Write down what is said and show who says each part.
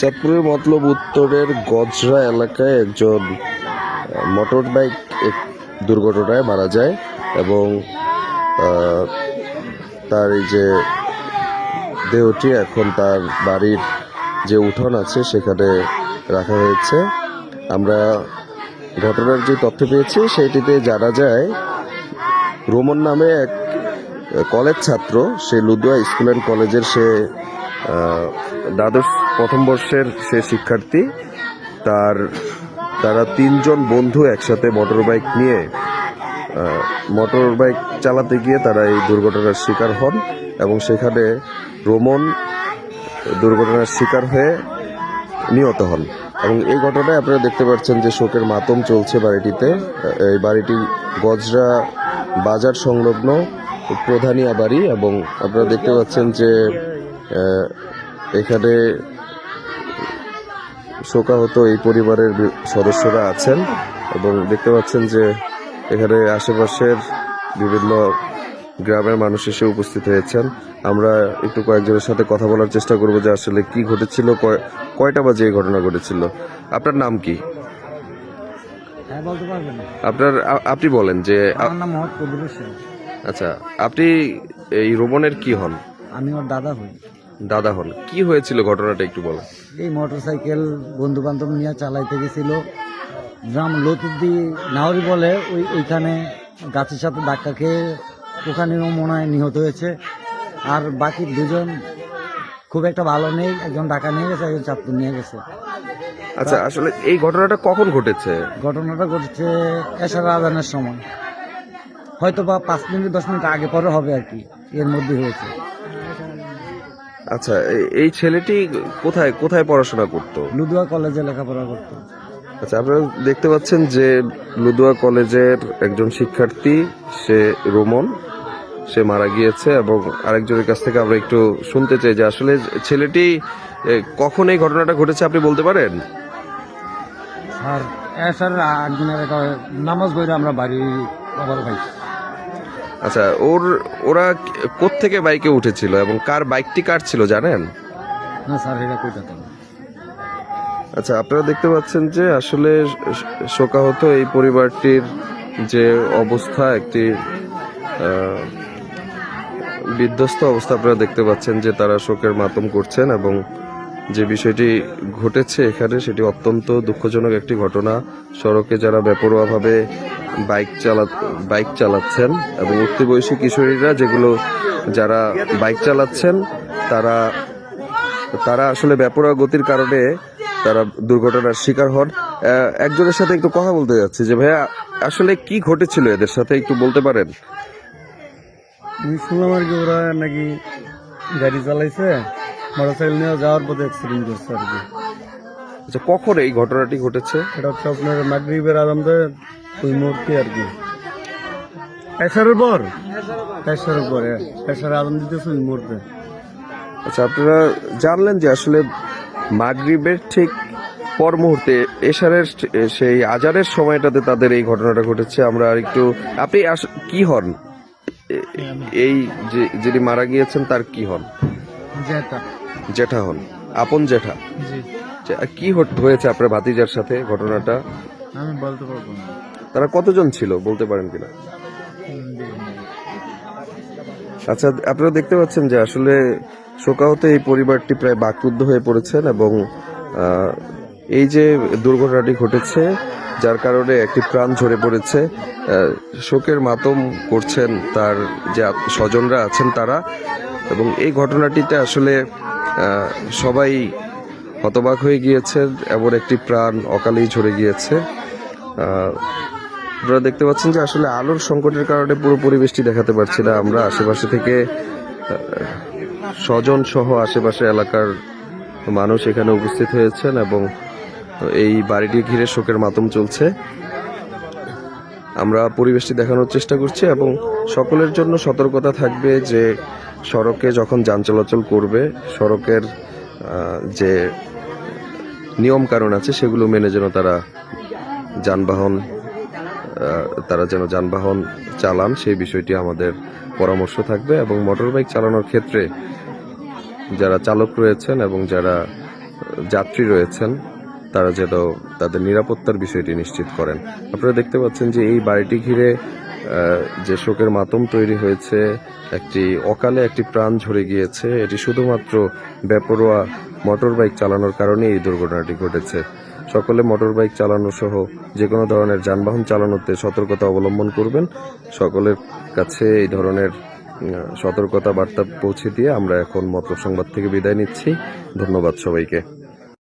Speaker 1: চাঁদপুরের মতলব উত্তরের গজরা এলাকায় একজন মোটর বাইক দুর্ঘটনায় মারা যায় এবং তার এই যে দেহটি এখন তার বাড়ির যে উঠোন আছে সেখানে রাখা হয়েছে। আমরা ঘটনার যে তথ্য পেয়েছি সেইটিতে জানা যায়, রোমন নামে এক কলেজ ছাত্র, সে লুদুয়া স্কুল অ্যান্ড কলেজের সে দ্বাদশ, প্রথম বর্ষের সে শিক্ষার্থী, তার, তারা তিনজন বন্ধু একসাথে মোটর বাইক নিয়ে মোটর বাইক চালাতে গিয়ে তারা এই দুর্ঘটনার শিকার হন এবং সেখানে রোমন দুর্ঘটনার শিকার হয়ে নিহত হন। এবং এই ঘটনায় আপনারা দেখতে পাচ্ছেন যে শোকের মাতম চলছে বাড়িটিতে। এই বাড়িটি গজরা বাজার সংলগ্ন প্রধানিয়া বাড়ি এবং আপনারা দেখতে পাচ্ছেন যে এখানে শোকাহত এই পরিবারের সদস্যরা আছেন এবং দেখতে পাচ্ছেন যে এখানে আশেপাশের বিভিন্ন গ্রামের মানুষ এসে উপস্থিত হয়েছেন। আমরা একটু কয়েকজনের সাথে কথা বলার চেষ্টা করব যে আসলে কি ঘটেছিল কয়- কয়টা বাজে এই ঘটনা ঘটেছিল। আপনার নাম কি?
Speaker 2: হ্যাঁ
Speaker 1: আপনার আপনি বলেন যে আচ্ছা আপনি এই রোমনের কি হন?
Speaker 2: আমি ওর দাদা হই।
Speaker 1: দাদা হন। কি হয়েছিল ঘটনাটা একটু বলেন
Speaker 2: এই মোটর সাইকেল বন্ধু বান্ধব নিয়ে চালাইতে গেছিল। গ্রাম লতুদ্দি নাহরি বলে ওই ওইখানে গাছের সাথে ধাক্কা খেয়ে ওখানেও মনে হয় নিহত হয়েছে। আর বাকি দুজন খুব একটা ভালো নেই একজন ঢাকা নিয়ে গেছে একজন চাঁদপুর নিয়ে গেছে।
Speaker 1: আচ্ছা আসলে এই ঘটনাটা কখন ঘটেছে?
Speaker 2: ঘটনাটা ঘটেছে এশার আজানের সময়। হয়তো বা পাঁচ মিনিট দশ মিনিট আগে পরে হবে আর কি এর মধ্যে হয়েছে।
Speaker 1: আচ্ছা এই ছেলেটি কোথায় কোথায় পড়াশোনা করতো?
Speaker 2: লুদুয়া কলেজে লেখাপড়া করতো।
Speaker 1: আচ্ছা আপনারা দেখতে পাচ্ছেন যে লুদুয়া কলেজের একজন শিক্ষার্থী সে রোমন সে মারা গিয়েছে এবং আরেকজনের কাছ থেকে আমরা একটু শুনতে চাই যে আসলে ছেলেটি কখন এই ঘটনাটা ঘটেছে আপনি বলতে পারেন?
Speaker 2: স্যার একদিনের নামাজ বইরে আমরা বাড়ি আবার ভাই
Speaker 1: আচ্ছা ওর ওরা কোত্থেকে বাইকে উঠেছিল এবং কার বাইকটি কার ছিল জানেন?
Speaker 2: না স্যার এটা
Speaker 1: আচ্ছা আপনারা দেখতে পাচ্ছেন যে আসলে শোকাহত এই পরিবারটির যে অবস্থা একটি বিধ্বস্ত অবস্থা আপনারা দেখতে পাচ্ছেন যে তারা শোকের মাতম করছেন এবং যে বিষয়টি ঘটেছে এখানে সেটি অত্যন্ত দুঃখজনক একটি ঘটনা। সড়কে যারা বেপরোয়াভাবে বাইক চালা, বাইক চালাচ্ছেন এবং উঠতি বয়সী কিশোরীরা যেগুলো যারা বাইক চালাচ্ছেন, তারা তারা আসলে বেপরোয়া গতির কারণে তারা দুর্ঘটনার শিকার হন। একজনের সাথে একটু কথা বলতে যাচ্ছি যে, ভাইয়া, আসলে কি ঘটেছিল এদের সাথে একটু বলতে পারেন?
Speaker 2: শুনলাম আর কি ওরা নাকি গাড়ি চালাইছে। মোটরসাইকেল নিয়ে যাওয়ার পথে অ্যাক্সিডেন্ট করছে আর কি।
Speaker 1: আচ্ছা কখন এই ঘটনাটি ঘটেছে?
Speaker 2: এটা হচ্ছে আপনার মাগরিবের আরামদে ওই মুহূর্তে আর কি। এসারের পর? এসারের পরে এসার আরাম দিতেছে ওই মুহূর্তে।
Speaker 1: আচ্ছা আপনারা জানলেন যে আসলে মাগরিবের ঠিক পর মুহূর্তে এশারের সেই আজারের সময়টাতে তাদের এই ঘটনাটা ঘটেছে। আমরা আর একটু আপনি কি হন? এই যে যিনি মারা গিয়েছেন তার কি হন?
Speaker 2: যেটা
Speaker 1: জেঠা হন। আপন জেঠা?
Speaker 2: জি।
Speaker 1: কি হয়েছে আপনার ভাতিজার সাথে ঘটনাটা?
Speaker 2: আমি বলতে পারব না।
Speaker 1: তারা কতজন ছিল বলতে পারেন কিনা? আচ্ছা আপনারা দেখতে পাচ্ছেন যে আসলে শোকাহত এই পরিবারটি প্রায় বাকরুদ্ধ হয়ে পড়েছেন এবং এই যে দুর্ঘটনাটি ঘটেছে যার কারণে একটি প্রাণ ঝরে পড়েছে শোকের মাতম করছেন তার যে স্বজনরা আছেন তারা এবং এই ঘটনাটিতে আসলে সবাই হতবাক হয়ে গিয়েছে, এমন একটি প্রাণ অকালেই ঝরে গিয়েছে। আপনারা দেখতে পাচ্ছেন যে আসলে আলোর সংকটের কারণে পুরো পরিবেশটি দেখাতে পারছি না। আমরা আশেপাশে থেকে স্বজন সহ আশেপাশে এলাকার মানুষ এখানে উপস্থিত হয়েছেন এবং এই বাড়িটি ঘিরে শোকের মাতম চলছে। আমরা পরিবেশটি দেখানোর চেষ্টা করছি এবং সকলের জন্য সতর্কতা থাকবে যে সড়কে যখন যান চলাচল করবে, সড়কের যে নিয়ম কারণ আছে সেগুলো মেনে যেন তারা যানবাহন তারা যেন যানবাহন চালান, সেই বিষয়টি আমাদের পরামর্শ থাকবে এবং মোটরবাইক চালানোর ক্ষেত্রে যারা চালক রয়েছেন এবং যারা যাত্রী রয়েছেন তারা যেন তাদের নিরাপত্তার বিষয়টি নিশ্চিত করেন। আপনারা দেখতে পাচ্ছেন যে এই বাড়িটি ঘিরে যে শোকের মাতম তৈরি হয়েছে, একটি অকালে একটি প্রাণ ঝরে গিয়েছে। এটি শুধুমাত্র বেপরোয়া মোটর বাইক চালানোর কারণে এই দুর্ঘটনাটি ঘটেছে। সকলে মোটর বাইক চালানো সহ যে কোনো ধরনের যানবাহন চালানোতে সতর্কতা অবলম্বন করবেন। সকলের কাছে এই ধরনের সতর্কতা বার্তা পৌঁছে দিয়ে আমরা এখন মতলব সংবাদ থেকে বিদায় নিচ্ছি। ধন্যবাদ সবাইকে।